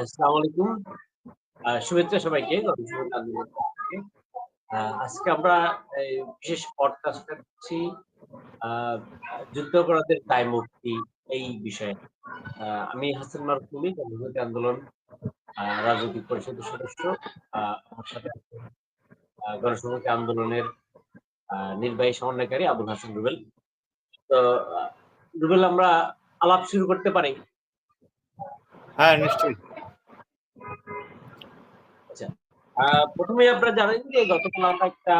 আসসালামু শুভেচ্ছা সবাইকে আজকে আমরা বিশেষ পডকাস্ট করছি যুদ্ধাপরাধের দায় মুক্তি এই বিষয়ে। আমি হাসান আন্দোলন রাজনৈতিক পরিষদের সদস্য। আমার সাথে গণসংহতি আন্দোলনের নির্বাহী সমন্বয়কারী আবুল হাসান রুবেল। তো রুবেল, আমরা আলাপ শুরু করতে পারি। হ্যাঁ নিশ্চয়ই। আহ, প্রথমে আপনারা জানেন যে গতকাল আমরা একটা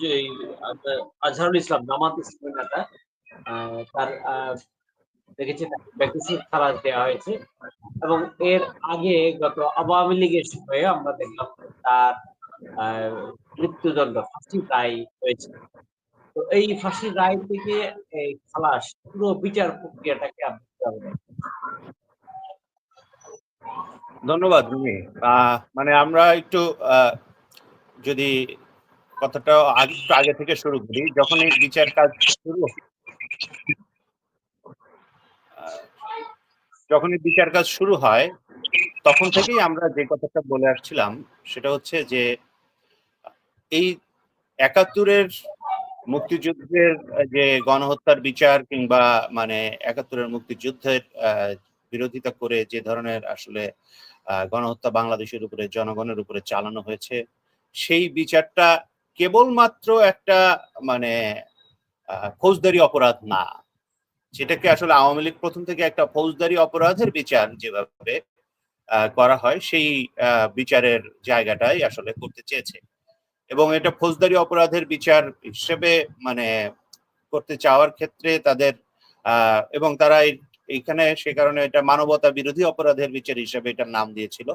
যে আজহারুল ইসলাম জামাত ইসলামের নেতা তার দেখেছেন বেকুসুর খালাস দেওয়া হয়েছে এবং এর আগে গত আওয়ামী লীগের সময়ে আমরা দেখলাম তার মৃত্যুদণ্ড ফাঁসির রায় হয়েছে। এই ফাঁসির রায় থেকে, এই খালাস, পুরো বিচার প্রক্রিয়াটাকে আপনি ধন্যবাদ, রুমি। মানে আমরা একটু যদি কথাটা আগে, একটু আগে থেকে শুরু করি, যখন এই বিচার কাজ শুরু যখন এই বিচার কাজ শুরু হয়, তখন থেকেই আমরা যে কথাটা বলে আসছিলাম, সেটা হচ্ছে যে, এই একাত্তরের মুক্তিযুদ্ধের যে গণহত্যার বিচার কিংবা মানে একাত্তরের মুক্তিযুদ্ধের বিরোধিতা করে যে ধরনের আসলে গণহত্যা বাংলাদেশের উপরে, জনগণের উপরে চালানো হয়েছে, সেই বিচারটা কেবলমাত্র একটা মানে ফৌজদারি অপরাধ না। সেটাকে আসলে আওয়ামী লীগ প্রথম থেকে একটা ফৌজদারি অপরাধের বিচার যেভাবে করা হয়, সেই বিচারের জায়গাটাই আসলে করতে চেয়েছে। এবং এটা ফৌজদারি অপরাধের বিচার হিসেবে মানে করতে চাওয়ার ক্ষেত্রে তাদের এবং তারা এই- এইখানে সে কারণে এটা মানবতা বিরোধী অপরাধের বিচার হিসেবে এটার নাম দিয়েছিল।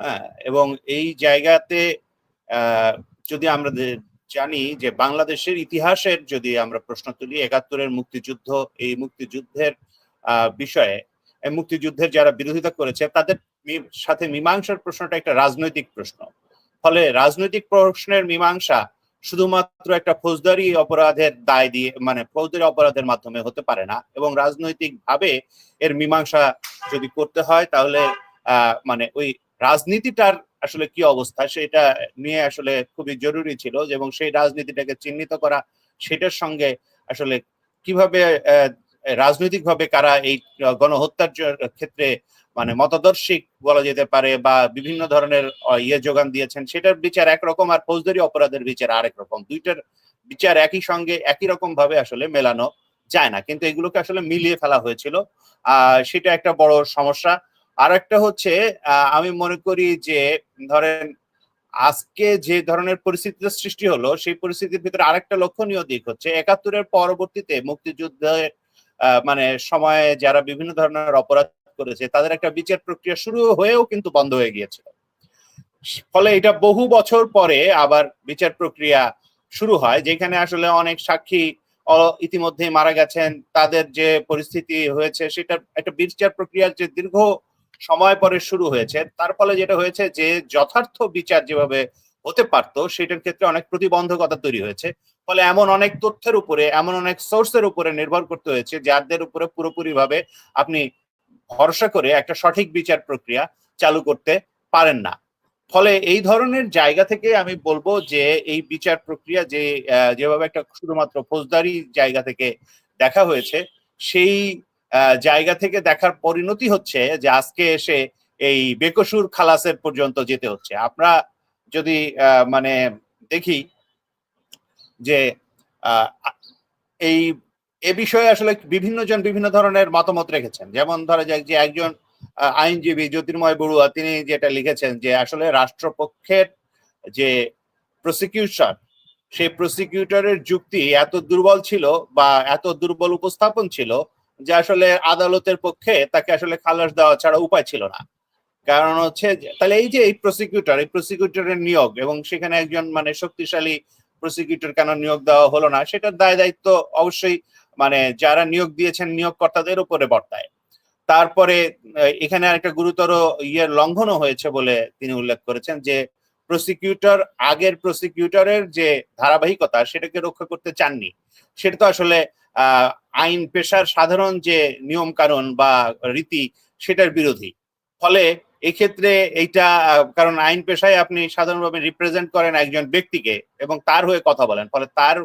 হ্যাঁ, এবং এই জায়গাতে যদি আমরা জানি যে বাংলাদেশের ইতিহাসের যদি আমরা প্রশ্ন তুলি একাত্তরের মুক্তিযুদ্ধ এই মুক্তিযুদ্ধের বিষয়ে মুক্তিযুদ্ধের যারা বিরোধিতা করেছে তাদের সাথে মীমাংসার প্রশ্নটা একটা রাজনৈতিক প্রশ্ন। ফলে রাজনৈতিক প্রশ্নের মীমাংসা শুধুমাত্র একটা ফৌজদারি অপরাধের দায় দিয়ে মানে ফৌজদারি অপরাধের মাধ্যমে হতে পারে না। এবং রাজনৈতিক ভাবে এর মীমাংসা যদি করতে হয়, তাহলে মানে ওই রাজনীতিটার আসলে কি অবস্থা সেটা নিয়ে আসলে খুবই জরুরি ছিল এবং সেই রাজনীতিটাকে চিহ্নিত করা, সেটার সঙ্গে আসলে কীভাবে রাজনৈতিকভাবে কারা এই গণহত্যার ক্ষেত্রে মানে মতাদর্শী বলা যেতে পারে বা বিভিন্ন ধরনের ইয়ে যোগান দিয়েছেন, সেটার বিচার একরকম আর ফৌজদারি অপরাধের বিচার আরেক রকম। দুইটার বিচার একই সঙ্গে একই রকম ভাবে আসলে মেলানো যায় না। কিন্তু এগুলোকে আসলে মিলিয়ে ফেলা হয়েছিল। সেটা একটা বড় সমস্যা। আর একটা হচ্ছে আমি মনে করি যে, ধরেন আজকে যে ধরনের পরিস্থিতির সৃষ্টি হলো, সেই পরিস্থিতির ভিতরে আরেকটা লক্ষণীয় দিক হচ্ছে, একাত্তরের পরবর্তীতে মুক্তিযুদ্ধের মানে সময়ে যারা বিভিন্ন ধরনের অপরাধ করেছে, তাদের একটা বিচার প্রক্রিয়া শুরু হয়েও কিন্তু বন্ধ হয়ে গিয়েছিল। ফলে এটা বহু বছর পরে আবার বিচার প্রক্রিয়া শুরু হয়, যেখানে আসলে অনেক সাক্ষী ইতিমধ্যে মারা গেছেন। তাদের যে পরিস্থিতি হয়েছে সেটা একটা বিচার প্রক্রিয়ার যে দীর্ঘ সময় পরে শুরু হয়েছে, তার ফলে যেটা হয়েছে যে যথার্থ বিচার যেভাবে হতে পারত, সেটার ক্ষেত্রে অনেক প্রতিবন্ধকতা তৈরি হয়েছে। ফলে এমন অনেক তথ্যের উপরে, এমন অনেক সোর্সের উপরে নির্ভর করতে হয়েছে, যাদের উপরে পুরোপুরি ভাবে আপনি ভরসা করে একটা সঠিক বিচার প্রক্রিয়া চালু করতে পারেন না। ফলে এই ধরনের জায়গা থেকে আমি বলব যে, এই বিচার প্রক্রিয়া যে যেভাবে একটা শুধুমাত্র ফৌজদারি জায়গা থেকে দেখা হয়েছে, সেই জায়গা থেকে দেখার পরিণতি হচ্ছে যে, আজকে এসে এই বেকসুর খালাসের পর্যন্ত যেতে হচ্ছে। আমরা যদি মানে দেখি যে এই এ বিষয়ে আসলে বিভিন্ন জন বিভিন্ন ধরনের মতামত রেখেছেন। যেমন ধরা যাক যে একজন আইনজীবী জ্যোতির্ময় বড়ুয়া, তিনি যেটা লিখেছেন যে আসলে রাষ্ট্রপক্ষের যে প্রসিকিউশন সেই প্রসিকিউটরের যুক্তি এত দুর্বল ছিল বা এত দুর্বল উপস্থাপন ছিল যে আসলে আদালতের পক্ষে তাকে আসলে খালাস দেওয়া ছাড়া উপায় ছিল না। কারণ হচ্ছে তাহলে এই যে এই প্রসিকিউটর এই প্রসিকিউটরের নিয়োগ এবং সেখানে একজন মানে শক্তিশালী প্রসিকিউটর কেন নিয়োগ দেওয়া হলো না, সেটার দায় দায়িত্ব অবশ্যই মানে যারা নিয়োগ দিয়েছেন নিয়োগকর্তাদের উপরে বর্তায়। তারপরে এখানে একটা গুরুতর ইয়ের লঙ্ঘনও হয়েছে বলে তিনি উল্লেখ করেছেন যে প্রসিকিউটর আগের প্রসিকিউটরের যে ধারাবাহিকতা সেটাকে রক্ষা করতে চাননি। সেটা তো আসলে আইন পেশার সাধারণ যে নিয়ম কানুন বা রীতি সেটার বিরোধী। ফলে এক্ষেত্রে এইটা কারণ আইন পেশায় আপনি সাধারণভাবে রিপ্রেজেন্ট করেন একজন ব্যক্তিকে এবং তার হয়ে কথা বলেন। ফলে তার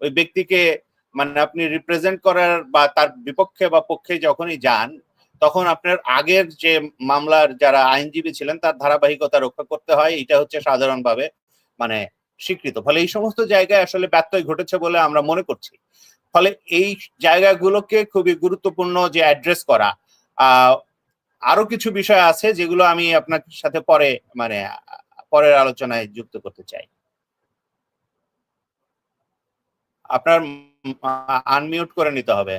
ওই ব্যক্তিকে মানে আপনি রিপ্রেজেন্ট করার বা তার বিপক্ষে বা পক্ষে যখনই যান, তখন আপনার আগের যে মামলার যারা আইনজীবী ছিলেন, তার ধারাবাহিকতা রক্ষা করতে হয়। এটা হচ্ছে সাধারণভাবে মানে স্বীকৃত। ফলে এই সমস্ত জায়গায় আসলে ব্যত্যয় ঘটেছে বলে আমরা মনে করছি। ফলে এই জায়গাগুলোকে খুবই গুরুত্বপূর্ণ যে অ্যাড্রেস করা আরও কিছু বিষয় আছে যেগুলো আমি আপনার সাথে পরে মানে পরের আলোচনায় যুক্ত করতে চাই। আপনার আনমিউট করে নিতে হবে।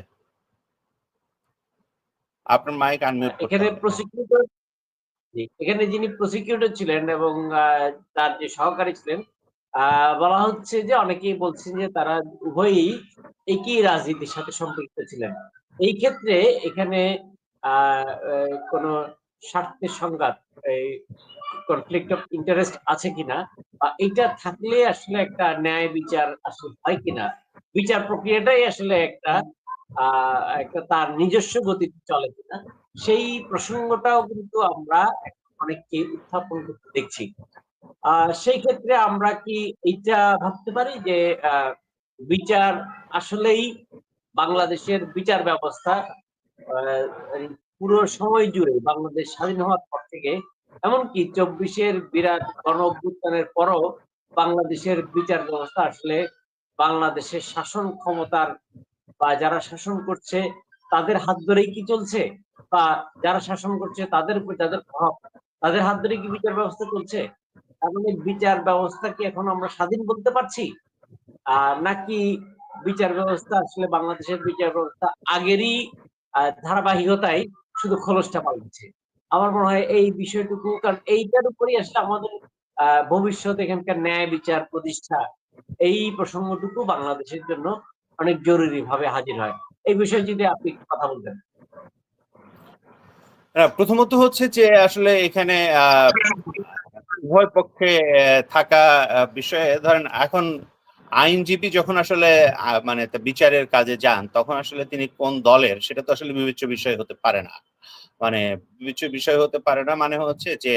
আপনার মাইক আনমিউট এখানে প্রসিকিউটর এখানে যিনি প্রসিকিউটর ছিলেন এবং তার যে সহকারী ছিলেন বলা হচ্ছে যে অনেকেই বলছেন যে তারা উভয়ই একই রাজনীতির সাথে সম্পৃক্ত ছিলেন। এই ক্ষেত্রে এখানে কোনো স্বার্থের সংঘাত এই কনফ্লিক্ট অফ ইন্টারেস্ট আছে কিনা? বা এটা থাকলে আসলে একটা ন্যায় বিচার আসলে হয় কিনা? বিচার প্রক্রিয়াটাই আসলে একটা একটা তার নিজস্ব গতিতে চলে কিনা, সেই প্রসঙ্গটাও কিন্তু আমরা অনেককে উত্থাপন করতে দেখছি। সেই ক্ষেত্রে আমরা কি এইটা ভাবতে পারি যে বিচার আসলেই বাংলাদেশের বিচার ব্যবস্থা পুরো সময় জুড়ে বাংলাদেশ স্বাধীন হওয়ার পর থেকে, এমনকি চব্বিশের বিরাট গণ অভ্যুত্থানের পরও বাংলাদেশের বিচার ব্যবস্থা আসলে বাংলাদেশের শাসন ক্ষমতার বা যারা শাসন করছে, তাদের হাত ধরেই কি চলছে? বা যারা শাসন করছে, তাদের উপর যাদের প্রভাব, তাদের হাত ধরে কি বিচার ব্যবস্থা চলছে? তার মানে বিচার ব্যবস্থা কি এখন আমরা স্বাধীন বলতে পারছি? আহ, নাকি বিচার ব্যবস্থা আসলে বাংলাদেশের বিচার ব্যবস্থা আগেরই ধারাবাহিকতায় শুধু খোলসটা পাল্টাচ্ছে আমার মনে হয় এই বিষয়টুকু, কারণ এইটার উপরই আসলে আমাদের ভবিষ্যৎ এখানকার ন্যায় বিচার প্রতিষ্ঠা এই প্রসঙ্গটুকু বাংলাদেশের জন্য অনেক জরুরি ভাবে হাজির হয়। এই বিষয়ে যদি আপনি কথা বলতেন। প্রথমত হচ্ছে যে, আসলে এখানে উভয় পক্ষে থাকা বিষয়ে ধরেন এখন আইনজীবী যখন আসলে মানে বিচারের কাজে যান, তখন আসলে তিনি কোন দলের, সেটা তো আসলে বিবেচ্য বিষয় হতে পারে না। মানে বিবেচ্য বিষয় হতে পারে না মানে হচ্ছে যে,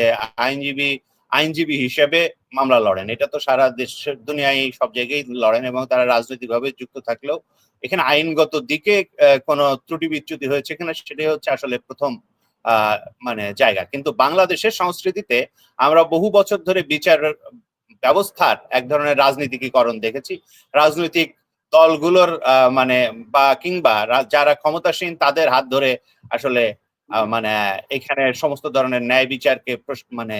আইনজীবী আইনজীবী হিসেবে মামলা লড়েন। এটা তো সারা দেশের দুনিয়ায় সব জায়গায় লড়েন এবং তারা রাজনৈতিকভাবে যুক্ত থাকলেও এখানে আইনগত দিকে কোনো ত্রুটি বিচ্যুতি হয়েছে কিনা সেটাই হচ্ছে আসলে প্রথম মানে জায়গা। কিন্তু বাংলাদেশের সংস্কৃতিতে আমরা বহু বছর ধরে বিচার ব্যবস্থার এক ধরনের রাজনীতিকীকরণ দেখেছি। রাজনৈতিক দলগুলোর মানে বা কিংবা যারা ক্ষমতাসীন তাদের হাত ধরে আসলে মানে এখানে সমস্ত ধরনের ন্যায় বিচারকে মানে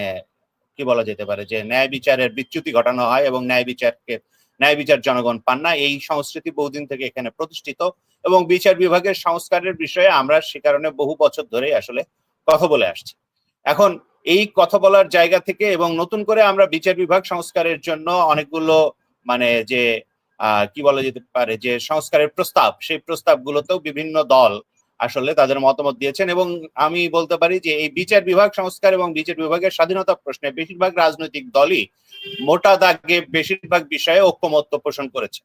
কি বলা যেতে পারে যে ন্যায় বিচারের বিচ্যুতি ঘটানো হয় এবং ন্যায় বিচারকে, ন্যায় বিচার জনগণ পান না। এই সংস্কৃতি বহুদিন থেকে এখানে প্রতিষ্ঠিত এবং বিচার বিভাগের সংস্কারের বিষয়ে আমরা সে কারণে বহু বছর ধরেই আসলে কথা বলে আসছি। এখন এই কথা বলার জায়গা থেকে এবং নতুন করে আমরা বিচার বিভাগ সংস্কারের জন্য অনেকগুলো মানে যে কি বলা যেতে পারে যে সংস্কারের প্রস্তাব, সেই প্রস্তাবগুলোতেও বিভিন্ন দল আসলে তাদের মতামত দিয়েছেন এবং আমি বলতে পারি যে এই বিচার বিভাগ সংস্কার এবং বিচার বিভাগের স্বাধীনতা প্রশ্নে বেশিরভাগ রাজনৈতিক দলই মোটা দাগে বেশিরভাগ বিষয়ে ঐক্যমত্য পোষণ করেছে।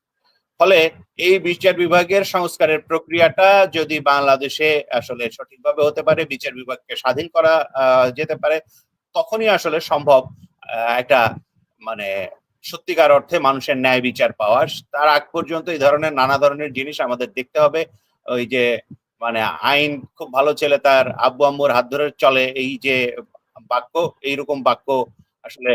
ফলে এই বিচার বিভাগের সংস্কারের প্রক্রিয়াটা যদি বাংলাদেশে আসলে সঠিকভাবে হতে পারে, বিচার বিভাগকে স্বাধীন করা যেতে পারে, তখনই আসলে সম্ভব একটা মানে সত্যিকার অর্থে মানুষের ন্যায় বিচার পাওয়া তার আগ পর্যন্ত এই ধরনের নানা ধরনের জিনিস আমাদের দেখতে হবে। ওই যে মানে আইন খুব ভালো ছেলে তার, আব্বু আম্মুর হাত ধরে চলে এই যে বাক্য, এইরকম বাক্য আসলে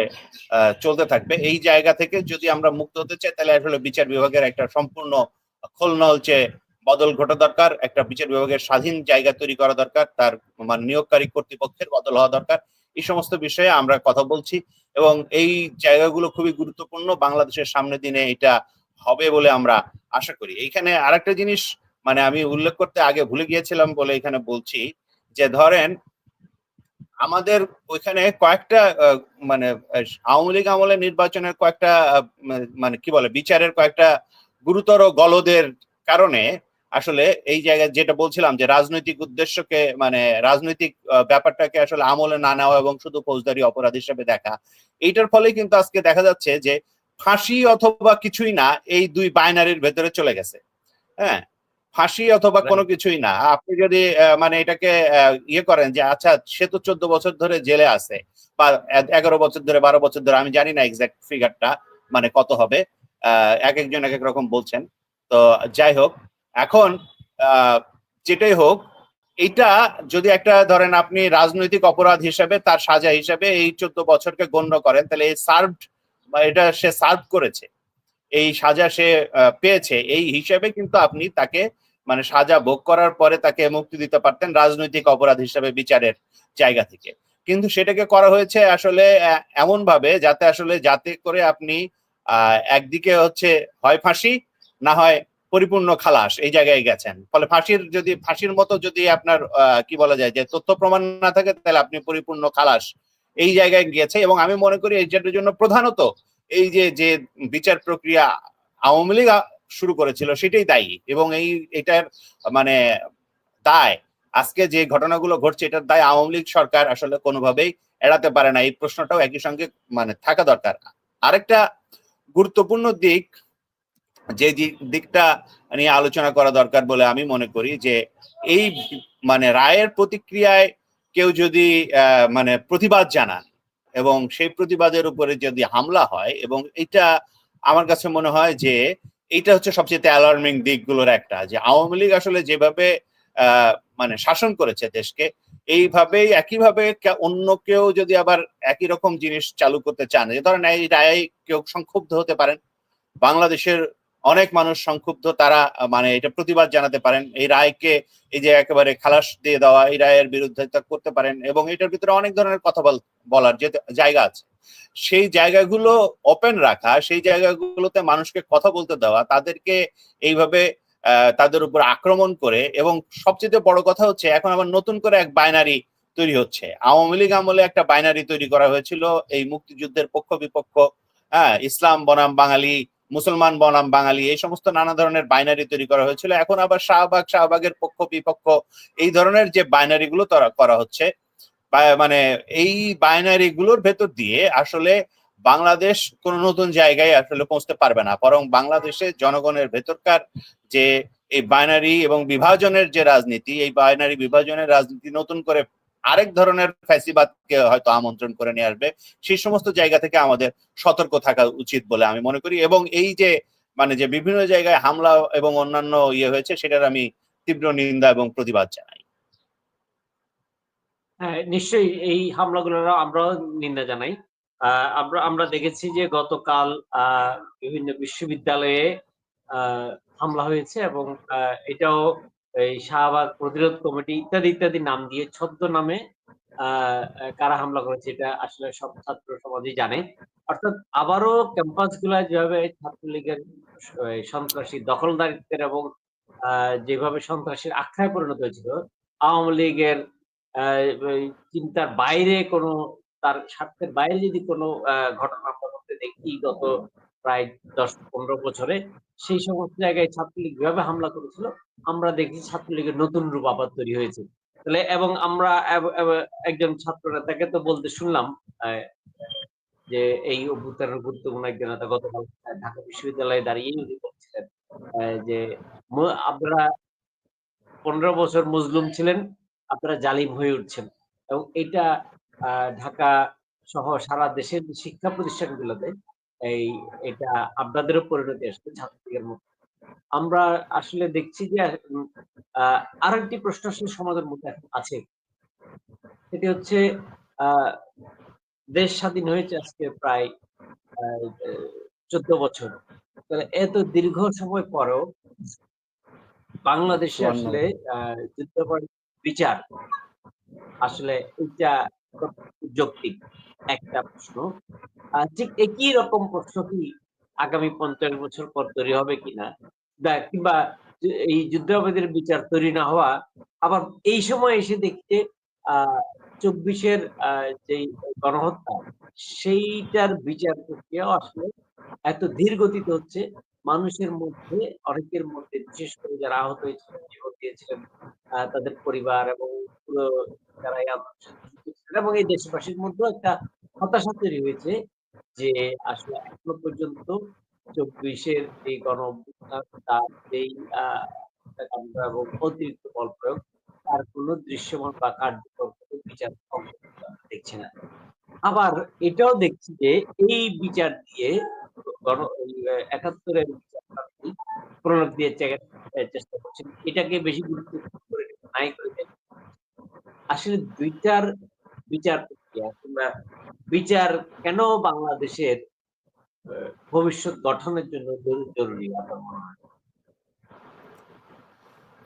চলতে থাকবে। এই জায়গা থেকে যদি আমরা মুক্ত হতে চাই, তাহলে আসলে বিচার বিভাগের একটা সম্পূর্ণ খোলনলচে বদল ঘটা দরকার, একটা বিচার বিভাগের স্বাধীন জায়গা তৈরি করা দরকার, তার মানে নিয়োগকারী কর্তৃপক্ষের বদল হওয়া দরকার। এই সমস্ত বিষয়ে আমরা কথা বলছি এবং এই জায়গাগুলো খুবই গুরুত্বপূর্ণ। বাংলাদেশের সামনে দিনে এটা হবে বলে আমরা আশা করি। এইখানে আরেকটা জিনিস মানে আমি উল্লেখ করতে আগে ভুলে গিয়েছিলাম বলে এখানে বলছি যে ধরেন আমাদের ওইখানে কয়েকটা মানে আওয়ামী লীগ আমলে নির্বাচনের কয়েকটা মানে কি বলে, বিচারের কয়েকটা গুরুতর গলদের কারণে আসলে এই জায়গায় যেটা বলছিলাম যে রাজনৈতিক উদ্দেশ্যকে মানে রাজনৈতিক ব্যাপারটাকে আসলে আমলে না নেওয়া এবং শুধু ফৌজদারি অপরাধ হিসেবে দেখা, এইটার ফলে কিন্তু আজকে দেখা যাচ্ছে যে ফাঁসি অথবা কিছুই না, এই দুই বাইনারির ভেতরে চলে গেছে। হ্যাঁ? ফাঁসি অথবা কোনো কিছুই না। আপনি যদি মানে এটাকে ইয়ে করেন যে আচ্ছা সে তো চোদ্দ বছর ধরে জেলে আছে বা এগারো বছর ধরে বারো বছর ধরে আমি জানি না এক্সাক্ট ফিগারটা মানে কত হবে। এক একজন এক এক রকম বলছেন। তো যাই হোক এখন যেটাই হোক এটা যদি একটা ধরেন আপনি রাজনৈতিক অপরাধ হিসেবে তার সাজা হিসেবে এই চোদ্দ বছরকে গণ্য করেন তাহলে এই সার্ভ বা এটা সে সার্ভ করেছে। এই সাজা সে পেয়েছে এই হিসেবে কিন্তু আপনি তাকে মানে সাজা ভোগ করার পরে তাকে মুক্তি দিতে পারতেন রাজনৈতিক অপরাধ হিসাবে বিচারের জায়গা থেকে। কিন্তু সেটাকে করা হয়েছে আসলে এমন ভাবে যাতে আসলে, যাতে করে আপনি একদিকে হচ্ছে হয় ফাঁসি, না হয় পরিপূর্ণ খালাস এই জায়গায় গেছেন। ফলে ফাঁসির যদি, ফাঁসির মতো যদি আপনার কি বলা যায়, যে তথ্য প্রমাণ না থাকে, তাহলে আপনি পরিপূর্ণ খালাস এই জায়গায় গিয়েছে। এবং আমি মনে করি এইটার জন্য প্রধানত এই যে যে বিচার প্রক্রিয়া আওয়ামী লীগ শুরু করেছিল, সেটাই দায়ী। এবং এই, এটার মানে দায়, আজকে যে ঘটনাগুলো ঘটছে, এটার দায় আওয়ামী লীগ সরকার আসলে কোনোভাবেই এড়াতে পারে না। এই প্রশ্নটাও একই সঙ্গে মানে থাকা দরকার। আরেকটা গুরুত্বপূর্ণ দিক, যে দিকটা নিয়ে আলোচনা করা দরকার বলে আমি মনে করি, যে এই মানে রায়ের প্রতিক্রিয়ায় কেউ যদি মানে প্রতিবাদ জানান এবং সেই প্রতিবাদের উপরে যদি হামলা হয়, এবং এটা আমার কাছে মনে হয় যে এইটা হচ্ছে সবচেয়ে অ্যালার্মিং দিকগুলোর একটা, যে আওয়ামী লীগ আসলে যেভাবে মানে শাসন করেছে দেশকে, এইভাবেই একইভাবে অন্য কেউ যদি আবার একই রকম জিনিস চালু করতে চান, যে ধরেন এই রায় কেউ সংক্ষুব্ধ হতে পারেন, বাংলাদেশের অনেক মানুষ সংক্ষুব্ধ, তারা মানে এটা প্রতিবাদ জানাতে পারেন, এই রায়কে, এই যে একেবারে খালাস দিয়ে দেওয়া, এই রায়ের বিরুদ্ধিতা করতে পারেন, এবং এটার ভিতরে অনেক ধরনের কথা বল- বলার যে, জায়গা আছে। সেই জায়গাগুলো ওপেন রাখা, সেই জায়গাগুলোতে মানুষকে কথা বলতে দেওয়া, তাদেরকে এইভাবে তাদের উপর আক্রমণ করে এবং সবচেয়ে বড় কথা হচ্ছে এখন আবার নতুন করে এক বাইনারি তৈরি হচ্ছে। আওয়ামী লীগ আমলে একটা বাইনারি তৈরি করা হয়েছিল, এই মুক্তিযুদ্ধের পক্ষ বিপক্ষ হ্যাঁ ইসলাম বনাম বাঙালি, মুসলমান বনাম বাঙালি, এই সমস্ত নানা ধরনের বাইনারি তৈরি করা হয়েছিল। এখন আবার শাহবাগ, শাহবাগের পক্ষ বিপক্ষ, এই ধরনের যে বাইনারি গুলো করা হচ্ছে মানে এই বাইনারি গুলোর ভেতর দিয়ে আসলে বাংলাদেশ কোন নতুন জায়গায় আসলে পৌঁছতে পারবে না। বরং বাংলাদেশে জনগণের ভেতরকার যে এই বাইনারি এবং বিভাজনের যে রাজনীতি, এই বাইনারি বিভাজনের রাজনীতি নতুন করে আরেক ধরনের ফ্যাসিবাদকে হয়তো আমন্ত্রণ করে নিয়ে আসবে। সেই সমস্ত জায়গা থেকে আমাদের সতর্ক থাকা উচিত বলে আমি মনে করি। এবং এই যে মানে যে বিভিন্ন জায়গায় হামলা এবং অন্যান্য ইয়ে হয়েছে, সেটার আমি তীব্র নিন্দা এবং প্রতিবাদ জানাই। নিশ্চয়ই এই হামলাগুলোর আমরাও নিন্দা জানাই। আমরা আমরা দেখেছি যে গতকাল বিভিন্ন বিশ্ববিদ্যালয়ে হামলা হয়েছে এবং এটাও এই শাহবাগ প্রতিরোধ কমিটি ইত্যাদি ইত্যাদি নাম দিয়ে ছদ্ম নামে কারা হামলা করেছে এটা আসলে সব ছাত্র সমাজই জানে। অর্থাৎ আবারও ক্যাম্পাসগুলা যেভাবে ছাত্রলীগের সন্ত্রাসী দখলদারিত্বের এবং যেভাবে সন্ত্রাসীর আখ্যায় পরিণত হয়েছিল, আওয়ামী লীগের চিন্তার বাইরে কোনো, তার স্বার্থের বাইরে যদি কোনো ঘটনা আমরা দেখি গত প্রায় দশ পনেরো বছরে, সেই সমস্ত জায়গায় ছাত্রলীগ কীভাবে হামলা করেছিল, আমরা দেখি ছাত্রলীগের নতুন রূপ আবার তৈরি হয়েছে। তাহলে, এবং আমরা একজন ছাত্র নেতাকে তো বলতে শুনলাম যে এই অভ্যুত্থানের গুরুত্বপূর্ণ একজন নেতা গতকাল ঢাকা বিশ্ববিদ্যালয়ে দাঁড়িয়ে উনি বলছিলেন যে আপনারা পনেরো বছর মজলুম ছিলেন আপনারা জালিম হয়ে উঠছেন। এবং এটা ঢাকা সহ সারা দেশের শিক্ষা প্রতিষ্ঠানগুলোতে এই এটা আপনাদেরও পরিণতি আসছে ছাত্রলীগের মধ্যে। আমরা আসলে দেখছি যে আর আরেকটি প্রশ্ন আসলে সমাজের মধ্যে আছে। সেটি হচ্ছে আহ, দেশ স্বাধীন হয়েছে আজকে প্রায় চোদ্দ বছর। তাহলে এত দীর্ঘ সময় পরেও বাংলাদেশে আসলে আহ, যুদ্ধাপরাধ বিচার আসলে এটা যৌক্তিক একটা প্রশ্ন। ঠিক একই রকম প্রশ্ন কি আগামী পঞ্চাশ বছর পর তৈরি হবে কিনা? কিংবা এই যুদ্ধাপরাধের বিচার তৈরি না হওয়া, আবার এই সময় এসে দেখতে চব্বিশের যে গণহত্যা, সেইটার বিচার প্রক্রিয়া আসলে এত ধীর গতিতে হচ্ছে মানুষের মধ্যে অনেকের মধ্যে বিশেষ করে যারা আহত হয়েছিলেন জীবন দিয়েছিলেন তাদের পরিবার এবং পুরো যারা এই এবং এই দেশবাসীর মধ্যেও একটা হতাশা তৈরি হয়েছে যে আসলে এখনও পর্যন্ত চব্বিশের এই গণ অভ্যুত্থান তার আহ, এবং অতিরিক্ত বল প্রয়োগ তার কোনো দৃশ্যমান বা কার্যকর বিচার দেখছি না। আবার এটাও দেখছি যে এই বিচার দিয়ে গণ একাত্তরের প্রণব দিয়ে চেষ্টা করছেন। এটাকে বেশি গুরুত্ব করে নাই করে। আসলে দুইটার বিচার প্রক্রিয়া কিংবা বিচার কেন বাংলাদেশের ভবিষ্যৎ গঠনের জন্য জরুরি? আপনার মনে হয়।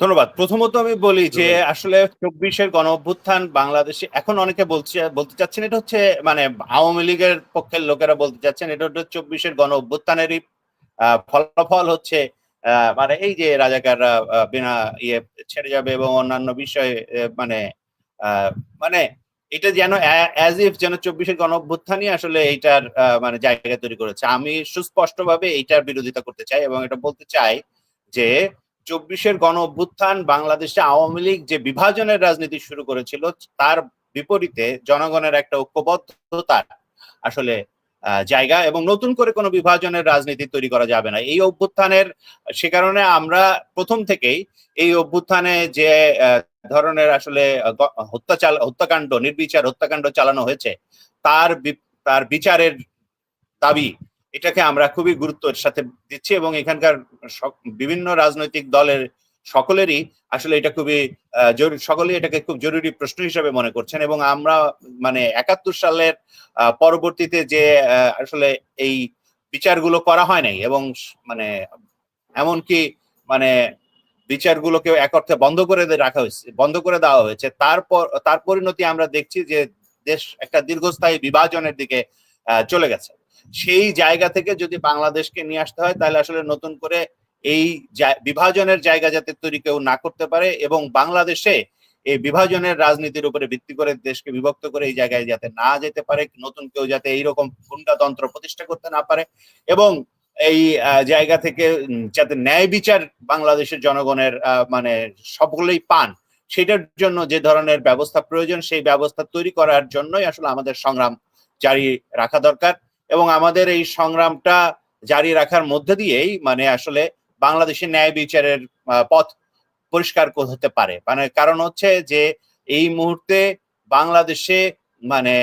ধন্যবাদ। প্রথমত আমি বলি যে আসলে চব্বিশের গণ অভ্যুত্থান বাংলাদেশে এখন অনেকে বলছে বলতে চাচ্ছেন এটা হচ্ছে মানে আওয়ামী লীগের পক্ষের লোকেরা বলতে চাচ্ছেন এটা হচ্ছে চব্বিশের গণ অভ্যুত্থানেরই ফলাফল হচ্ছে মানে এই যে রাজাকাররা বিনা ইয়ে ছেড়ে যাবে এবং অন্যান্য বিষয়ে মানে আহ, মানে এটা যেন অ্যাজ ইফ যেন চব্বিশের গণ অভ্যুত্থানই আসলে এইটার আহ, মানে জায়গা তৈরি করেছে। আমি সুস্পষ্টভাবে এইটার বিরোধিতা করতে চাই এবং এটা বলতে চাই যে চব্বিশের গণ অভ্যুত্থান বাংলাদেশে আওয়ামী লীগ যে বিভাজনের রাজনীতি শুরু করেছিল, তার বিপরীতে জনগণের একটা ঐক্যবদ্ধতার আসলে জায়গা এবং নতুন করে কোনো বিভাজনের রাজনীতি তৈরি করা যাবে না। এই অভ্যুত্থানের, সে কারণে আমরা প্রথম থেকেই এই অভ্যুত্থানে যে ধরনের আসলে হত্যাকাণ্ড, নির্বিচার হত্যাকাণ্ড চালানো হয়েছে, তার তার বিচারের দাবি এটাকে আমরা খুবই গুরুত্বের সাথে দিচ্ছি এবং এখানকার বিভিন্ন রাজনৈতিক দলের সকলেরই আসলে এটা খুবই জরুরি, সকলেই এটাকে খুব জরুরি প্রশ্ন হিসেবে মনে করছেন এবং আমরা মানে একাত্তর সালের পরবর্তীতে যে আসলে এই বিচারগুলো করা হয় নাই এবং মানে এমনকি মানে বিচারগুলোকে এক অর্থে বন্ধ করে রাখা হয়েছে, বন্ধ করে দেওয়া হয়েছে, তারপর, তার পরিণতি আমরা দেখছি যে দেশ একটা দীর্ঘস্থায়ী বিভাজনের দিকে চলে গেছে। সেই জায়গা থেকে যদি বাংলাদেশকে নিয়ে আসতে হয়, তাহলে আসলে নতুন করে এই বিভাজনের জায়গা যাতে তৈরি কেউ না করতে পারে এবং বাংলাদেশে এই বিভাজনের রাজনীতির উপরে ভিত্তি করে দেশকে বিভক্ত করে এই জায়গায় যাতে না যেতে পারে, নতুন কেউ যাতে এইরকম গুন্ডাতন্ত্র প্রতিষ্ঠা করতে না পারে এবং এই জায়গা থেকে যাতে ন্যায় বিচার বাংলাদেশের জনগণের মানে সকলেই পান, সেটার জন্য যে ধরনের ব্যবস্থা প্রয়োজন, সেই ব্যবস্থা তৈরি করার জন্যই আসলে আমাদের সংগ্রাম জারি রাখা দরকার। আমাদের এই সংগ্রামটা জারি রাখার মধ্যে দিয়েই মানে আসলে বাংলাদেশের ন্যায় বিচারের পথ পরিষ্কার হতে পারে। মানে কারণ হচ্ছে যে এই মুহূর্তে বাংলাদেশে মানে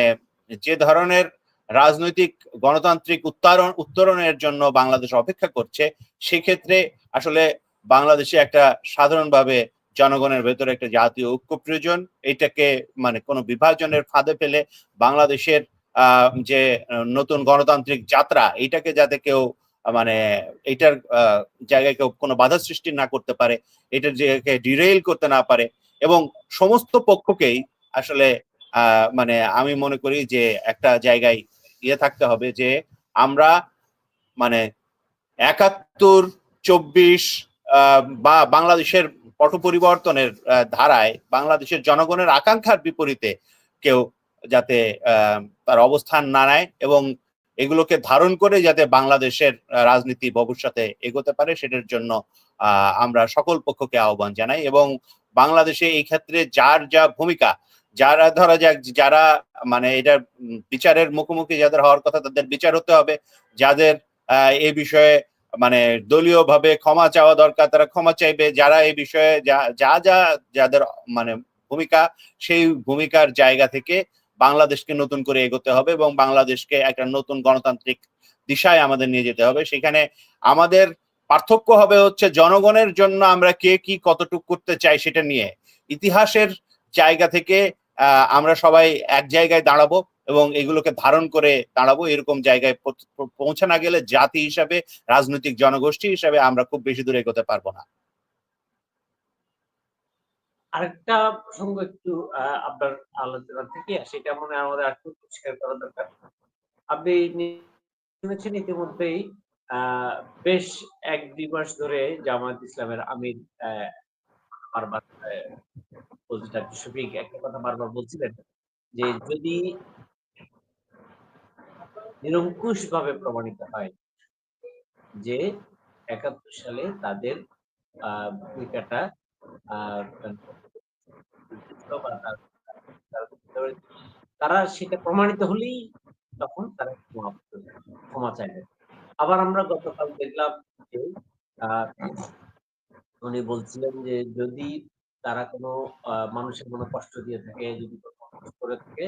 যে ধরনের রাজনৈতিক, গণতান্ত্রিক উত্তরণ, উত্তরণের জন্য বাংলাদেশ অপেক্ষা করছে, সেক্ষেত্রে আসলে বাংলাদেশে একটা সাধারণভাবে জনগণের ভেতরে একটা জাতীয় ঐক্য প্রয়োজন। এটাকে মানে কোনো বিভাজনের ফাঁদে ফেলে বাংলাদেশের যে নতুন গণতান্ত্রিক যাত্রা এটাকে যাতে কেউ মানে এটার জায়গায় কেউ কোনো বাধা সৃষ্টি না করতে পারে, এটার জায়গাকে ডিরেইল করতে না পারে এবং সমস্ত পক্ষকেই আসলে মানে আমি মনে করি যে, একটা জায়গায় ইয়ে থাকতে হবে যে, আমরা মানে একাত্তর, চব্বিশ বা বাংলাদেশের পট পরিবর্তনের ধারায় বাংলাদেশের জনগণের আকাঙ্ক্ষার বিপরীতে কেউ যাতে তার অবস্থান না নেয় এবং এগুলোকে ধারণ করে যাতে বাংলাদেশের রাজনীতি ভবিষ্যতে এগোতে পারে, সেটার জন্য আমরা সকল পক্ষকে আহ্বান জানাই এবং বাংলাদেশে এই ক্ষেত্রে যার যা ভূমিকা, যারা, ধরা যাক যারা মানে এটা বিচারের মুখোমুখি যাদের হওয়ার কথা তাদের বিচার হতে হবে, যাদের এই বিষয়ে মানে দলীয় ভাবে ক্ষমা চাওয়া দরকার, তারা ক্ষমা চাইবে, যারা এই বিষয়ে যা যা, যাদের মানে ভূমিকা, সেই ভূমিকার জায়গা থেকে বাংলাদেশকে নতুন করে এগোতে হবে এবং বাংলাদেশকে একটা নতুন গণতান্ত্রিক দিশায় আমাদের নিয়ে যেতে হবে। সেখানে আমাদের পার্থক্য হবে হচ্ছে জনগণের জন্য আমরা কে কি কতটুকু করতে চাই সেটা নিয়ে। ইতিহাসের জায়গা থেকে আমরা সবাই এক জায়গায় দাঁড়াবো এবং এগুলোকে ধারণ করে দাঁড়াবো। এরকম জায়গায় পৌঁছে না গেলে জাতি হিসাবে, রাজনৈতিক জনগোষ্ঠী হিসাবে আমরা খুব বেশি দূরে এগোতে পারব না। আরেকটা প্রসঙ্গ একটু আপনার আলোচনা থেকে সেটা মনে হয় আমাদের একটু পরিষ্কার করা দরকার। আপনি শুনেছেন ইতিমধ্যেই বেশ এক দুই মাস ধরে জামায়াত ইসলামের আমির বারবার আহ, শফিক একটা কথা বারবার বলছিলেন যে যদি নিরঙ্কুশ ভাবে প্রমাণিত হয় যে একাত্তর সালে তাদের ভূমিকাটা তার- তার- সেটা প্রমাণিত হলেই তখন তারা ক্ষমা চাইবে। আবার আমরা গতকাল দেখলাম যে উনি বলছিলেন যে যদি তারা কোনো মানুষের কোনো কষ্ট দিয়ে থাকে, যদি করে থাকে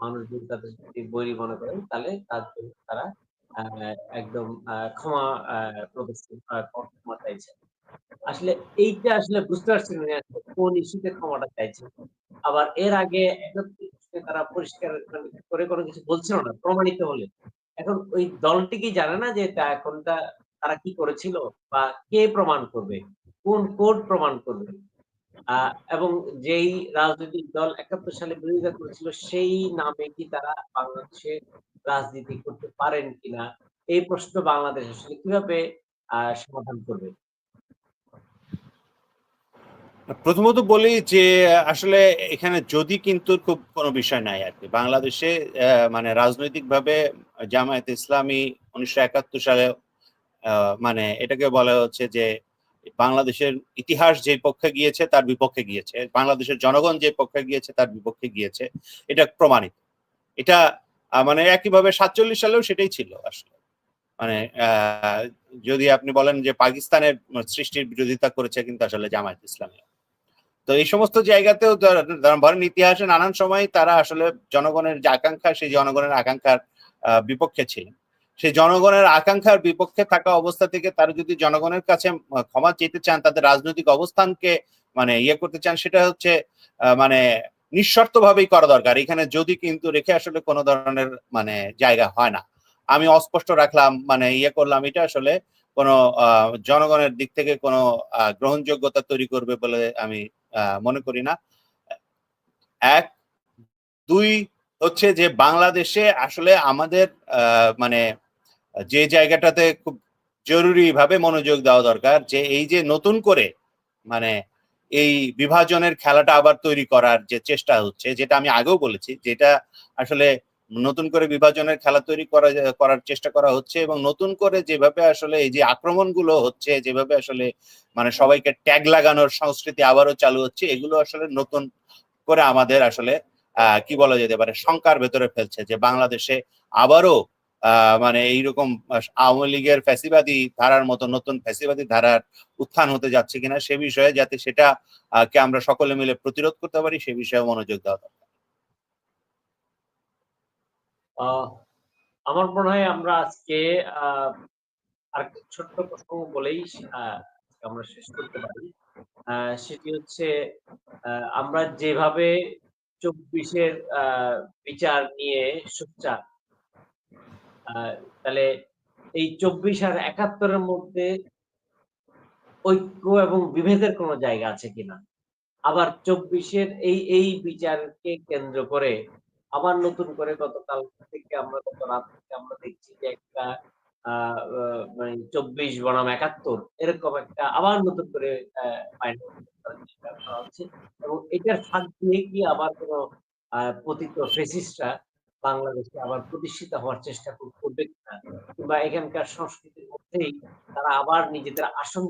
মানুষ যদি তাদের যদি বৈরী মনে করেন তাহলে তার জন্য তারা একদম ক্ষমা প্রদর্শন ক্ষমা চাইছে। আসলে এইটা আসলে বুঝতে পারছি না কোন ইস্যুতে ক্ষমাটা চাইছে আবার এর আগে তারা পরিষ্কার মানে করে কোনো কিছু বলছিল না, প্রমাণিত হলে। এখন ওই দলটি কি জানে না যে তা কোনটা তারা কি করেছিল বা কে প্রমাণ করবে? কোন কোর্ট প্রমাণ করবে? এবং যেই রাজনৈতিক দল একাত্তর সালে বিরোধিতা করেছিল, সেই নামে কি তারা বাংলাদেশে রাজনীতি করতে পারেন কিনা? এই প্রশ্ন বাংলাদেশ আসলে কীভাবে সমাধান করবে? প্রথমত বলি যে, আসলে এখানে যদি কিন্তু খুব কোনো বিষয় নাই আর কি। বাংলাদেশে মানে রাজনৈতিকভাবে জামায়াত ইসলামী উনিশশো একাত্তর সালে মানে এটাকে বলা হচ্ছে যে, বাংলাদেশের ইতিহাস যে পক্ষে গিয়েছে তার বিপক্ষে গিয়েছে। বাংলাদেশের জনগণ যে পক্ষে গিয়েছে তার বিপক্ষে গিয়েছে। এটা প্রমাণিত। এটা মানে একইভাবে সাতচল্লিশ সালেও সেটাই ছিল আসলে। মানে যদি আপনি বলেন যে পাকিস্তানের সৃষ্টির বিরোধিতা করেছে কিন্তু আসলে জামায়াত ইসলামী। তো এই সমস্ত জায়গাতেও ধর- ধর- ধরেন ইতিহাসে নানান সময় তারা আসলে জনগণের যে আকাঙ্ক্ষা, সেই জনগণের আকাঙ্ক্ষার বিপক্ষে ছিলেন। সেই জনগণের আকাঙ্ক্ষার বিপক্ষে থাকা অবস্থা থেকে তারা যদি জনগণের কাছে ক্ষমা চেতে চান, তাদের রাজনৈতিক অবস্থানকে মানে ইয়ে করতে চান, সেটা হচ্ছে মানে নিঃশর্ত ভাবেই করা দরকার। এখানে যদি কিন্তু রেখে আসলে কোনো ধরনের মানে জায়গা হয় না। আমি অস্পষ্ট রাখলাম মানে ইয়ে করলাম, এটা আসলে কোনো জনগণের দিক থেকে কোনো গ্রহণযোগ্যতা তৈরি করবে বলে আমি মনে করি না। এক, দুই হচ্ছে যে বাংলাদেশে আসলে আমাদের মানে যে জায়গাটাতে খুব জরুরি ভাবে মনোযোগ দেওয়া দরকার যে এই যে নতুন করে মানে এই বিভাজনের খেলাটা আবার তৈরি করার যে চেষ্টা হচ্ছে, যেটা আমি আগেও বলেছি, যেটা আসলে নতুন করে বিভাজনের খেলা তৈরি করা করার চেষ্টা করা হচ্ছে এবং নতুন করে যেভাবে আসলে এই যে আক্রমণগুলো হচ্ছে, যেভাবে আসলে মানে সবাইকে ট্যাগ লাগানোর সংস্কৃতি আবারও চালু হচ্ছে, এগুলো আসলে নতুন করে আমাদের আসলে কি বলা যেতে পারে, শঙ্কার ভেতরে ফেলছে যে বাংলাদেশে আবারও মানে এইরকম আওয়ামী লীগের ফ্যাসিবাদী ধারার মতো নতুন ফ্যাসিবাদী ধারার উত্থান হতে যাচ্ছে কিনা সে বিষয়ে যাতে সেটা কে আমরা সকলে মিলে প্রতিরোধ করতে পারি, সে বিষয়ে মনোযোগ দেওয়া দরকার। আহ, আমার মনে হয় আমরা আজকে আর ছোট্ট প্রসঙ্গ বলেই আমরা শেষ করতে পারি। সেটি হচ্ছে আমরা যেভাবে চব্বিশের বিচার নিয়ে সোচ্চার তাহলে এই চব্বিশ আর একাত্তরের মধ্যে ঐক্য এবং বিভেদের কোনো জায়গা আছে কিনা? আবার চব্বিশের এই এই বিচারকে কেন্দ্র করে আবার নতুন করে গতকাল থেকে আমরা গত রাত থেকে আমরা দেখছি যে একটা মানে চব্বিশ বনাম একাত্তর এরকম একটা আবার নতুন করে হচ্ছে। এবং এটার ফাঁক দিয়ে কি আবার কোনো পতিত ফেসিস্টরা বাংলাদেশে আবার প্রতিষ্ঠিত হওয়ার চেষ্টা করবে কিনা? কিংবা এখানকার সংস্কৃতির মধ্যেই তারা আবার নিজেদের আসন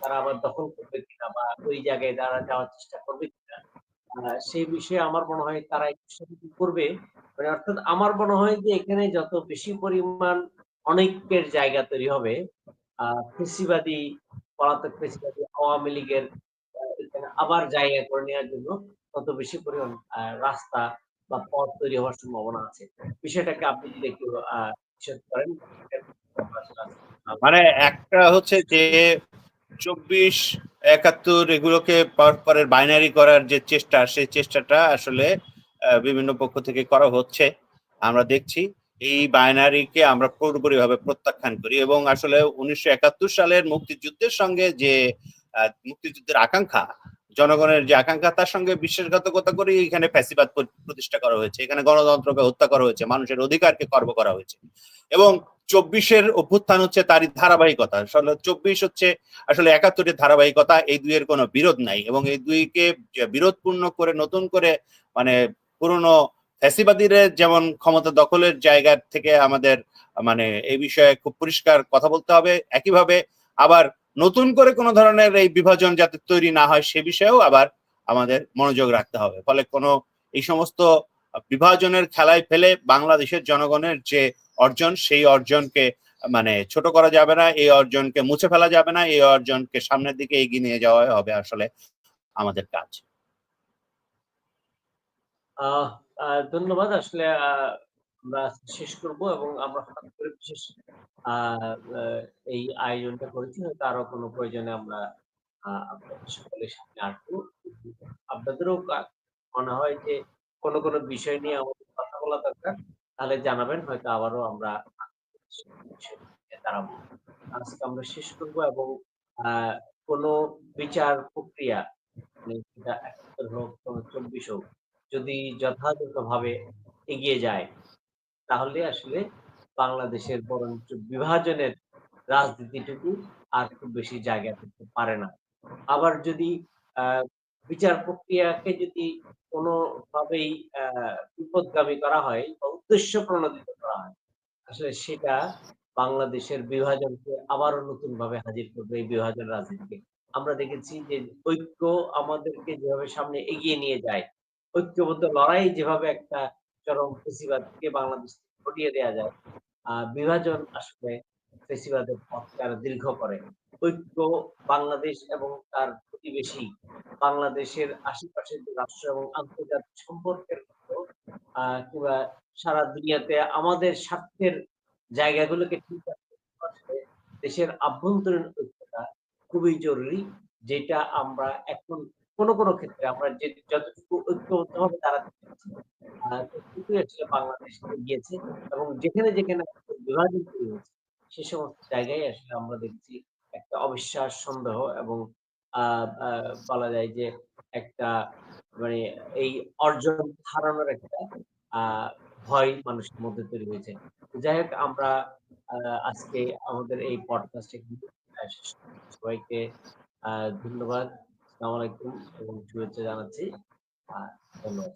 তারা আবার দখল করবে কিনা? বা ওই জায়গায় তারা যাওয়ার চেষ্টা করবে কিনা? সেই বিষয়ে আমার মনে হয় তারা করবে? মানে অর্থাৎ আমার মনে হয় যে এখানে যত বেশি পরিমাণ অনেকের জায়গা তৈরি হবে কৃষিবাদী, পলাতক কৃষিবাদী, আওয়ামী লীগের আবার জায়গা করে নেওয়ার জন্য তত বেশি পরিমাণ রাস্তা বা পথ তৈরি হওয়ার সম্ভাবনা আছে। বিষয়টাকে আপনি যদি একটু করেন। মানে একটা হচ্ছে যে চব্বিশ একাত্তর এগুলোকে পরের বাইনারি করার যে চেষ্টা, সেই চেষ্টাটা আসলে বিভিন্ন পক্ষ থেকে করা হচ্ছে। আমরা দেখছি এই বাইনারিকে আমরা পুরোপুরি ভাবে প্রত্যাখ্যান করি এবং আসলে উনিশশো একাত্তর সালের মুক্তিযুদ্ধের সঙ্গে যে মুক্তিযুদ্ধের আকাঙ্ক্ষা, জনগণের যে আকাঙ্ক্ষা, তার সঙ্গে বিশ্বাসঘাতকতা করে এখানে ফ্যাসিবাদ প্রতিষ্ঠা করা হয়েছে। এখানে গণতন্ত্রকে হত্যা করা হয়েছে, মানুষের অধিকারকে খর্ব করা হয়েছে। এবং চব্বিশের অভ্যুত্থান হচ্ছে তারই ধারাবাহিকতা। আসলে চব্বিশ হচ্ছে আসলে একাত্তরের ধারাবাহিকতা, এই দুইয়ের কোনো বিরোধ নাই এবং এই দুইকে বিরোধপূর্ণ করে, নতুন করে মানে পুরনো ফ্যাসিবাদীদের যেমন ক্ষমতা দখলের জায়গা থেকে আমাদের মানে এই বিষয়ে খুব পরিষ্কার কথা বলতে হবে। একইভাবে আবার নতুন করে কোনো ধরনের এই বিভাজন যাতে তৈরি না হয় সে বিষয়েও আবার আমাদের মনোযোগ রাখতে হবে। ফলে কোনো এই সমস্ত বিভাজনের খেলায় ফেলে বাংলাদেশের জনগণের যে অর্জন, সেই অর্জনকে মানে ছোট করা যাবে না, এই অর্জনকে মুছে ফেলা যাবে না, এই অর্জনকে সামনের দিকে এগিয়ে নিয়ে যাওয়া হবে আসলে আমাদের কাজ। ধন্যবাদ। আসলে আমরা শেষ করব এবং আমরা হঠাৎ করে বিশেষ এই আয়োজনটা করেছি। হয়তো আরও কোনো প্রয়োজনে আমরা আপনাদের সকলের সামনে আসব। আপনাদেরও মনে হয় যে কোনো কোনো বিষয় নিয়ে আমাদের কথা বলা দরকার। তাহলে জানাবেন, হয়তো আবারও আমরা দাঁড়াবো আজকে আমরা শেষ করব এবং কোনো বিচার প্রক্রিয়া মানে সেটা একাত্তর হোক, কোনো চব্বিশ হোক, যদি যথাযথভাবে এগিয়ে যায়, তাহলে আসলে বাংলাদেশের বরঞ্চ বিভাজনের রাজনীতিটুকু আর খুব বেশি জায়গা করতে পারে না। আবার যদি বিচার প্রক্রিয়াকে যদি কোনোভাবেই বিপদগামী করা হয় বা উদ্দেশ্য প্রণোদিত করা হয়, আসলে সেটা বাংলাদেশের বিভাজনকে আবারও নতুন ভাবে হাজির করবে এই বিভাজন রাজনীতিকে। আমরা দেখেছি যে ঐক্য আমাদেরকে যেভাবে সামনে এগিয়ে নিয়ে যায়, ঐক্যবদ্ধ লড়াই যেভাবে একটা চরম ফেসিবাদকে বাংলাদেশ হটিয়ে দেওয়া যায় বিভাজন আসলে ফেসিবাদের পথকে আরও দীর্ঘ করে। ঐক্য বাংলাদেশ এবং তার প্রতিবেশী বাংলাদেশের আশেপাশের রাষ্ট্র এবং আন্তর্জাতিক সম্পর্কের কিংবা সারা দুনিয়াতে আমাদের স্বার্থের জায়গাগুলোকে ঠিক দেশের আভ্যন্তরীণ ঐক্যটা খুবই জরুরি যেটা আমরা এখন কোন কোন ক্ষেত্রে আমরা যে যতটুকু পেরেছি আহ, ততটুকুই আসলে বাংলাদেশ গিয়েছে এবং যেখানে যেখানে বিভাজন তৈরি হয়েছে সে সমস্ত জায়গায় আসলে আমরা দেখছি একটা অবিশ্বাস সন্দেহ এবং বলা যায় যে একটা মানে এই অর্জন হারানোর একটা ভয় মানুষের মধ্যে তৈরি হয়েছে। যাই হোক, আমরা আজকে আমাদের এই পডকাস্টে। সবাইকে ধন্যবাদ। আসসালামু আলাইকুম এবং শুভেচ্ছা জানাচ্ছি। ধন্যবাদ